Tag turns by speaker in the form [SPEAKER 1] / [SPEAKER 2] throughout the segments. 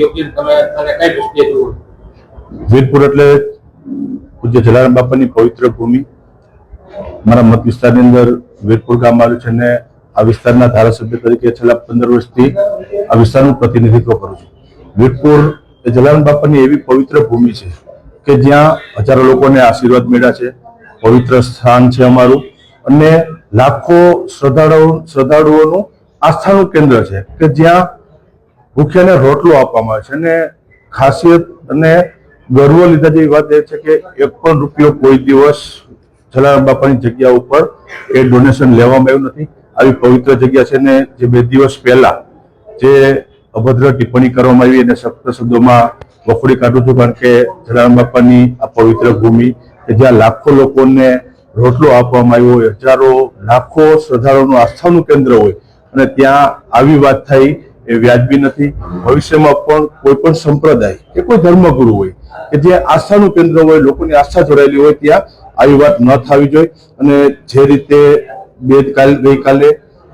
[SPEAKER 1] યોગ્ય તમે કઈ
[SPEAKER 2] વીરપુર એટલે પૂજ્ય જલારામ બાપાની પવિત્ર ભૂમિ. મારા મત વિસ્તારની અંદર વીરપુર ગામ આવ્યું છે અને આ વિસ્તારના ધારાસભ્ય તરીકે છેલ્લા પંદર વર્ષથી આ વિસ્તારનું પ્રતિનિધિત્વ કરું છું. વીરપુર એ જલારામ બાપાની એવી પવિત્ર ભૂમિ છે કે જ્યાં હજારો લોકોને આશીર્વાદ મળ્યા છે, પવિત્ર સ્થાન છે અમારું અને લાખો શ્રદ્ધાળુઓ શ્રદ્ધાળુઓનું આસ્થાનું કેન્દ્ર છે કે જ્યાં ભૂખ્યાને રોટલો આપવામાં આવે છે અને ખાસિયત અને ગર્વ લીધા જેવી વાત એ છે કે એક પણ રૂપિયો કોઈ દિવસ જલારામ બાપાની જગ્યા ઉપર એ ડોનેશન લેવામાં આવ્યું નથી. આવી પવિત્ર જગ્યા છે ને જે બે દિવસ પહેલા જે અભદ્ર ટિપ્પણી કરવામાં આવી એને સપ્ત શબ્દોમાં વફડી કાઢું છું કારણ કે જલારામ બાપાની આ પવિત્ર ભૂમિ કે જ્યાં લાખો લોકોને રોટલો આપવામાં આવ્યો હોય હજારો, લાખો શ્રદ્ધાળુઓનું આસ્થાનું કેન્દ્ર હોય અને ત્યાં આવી વાત થઈ, એ વ્યાજબી નથી. ભવિષ્યમાં પણ કોઈ પણ સંપ્રદાય કે કોઈ ધર્મગુરુ હોય કે જે આસ્થાનું કેન્દ્ર હોય, લોકોની આસ્થા જોડાયેલી હોય ત્યાં આવી વાત ન થવી જોઈએ. અને જે રીતે બે કાલ ગઈકાલે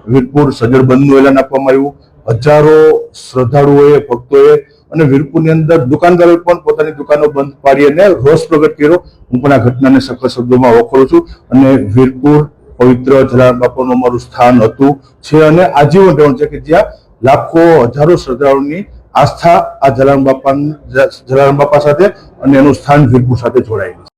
[SPEAKER 2] વીરપુર સજ્જડ બંધનું એલાન આપવામાં આવ્યું. હજારો શ્રદ્ધાળુઓએ, ભક્તોએ અને વીરપુરની અંદર દુકાનદારોએ પણ પોતાની દુકાનો બંધ પાડી અને રોષ પ્રગટ કર્યો. હું પણ આ ઘટનાને સખત શબ્દોમાં વખોડું છું. અને વીરપુર પવિત્ર જલારામ બાપાનું અમારું સ્થાન હતું. છે અને આજીવન રહેવાનું છે કે જ્યાં લાખો, હજારો શ્રદ્ધાળુની આસ્થા આ જલારામ બાપા જલારામ બાપા સાથે અને એનું સ્થાન વીરપુર સાથે જોડાયેલું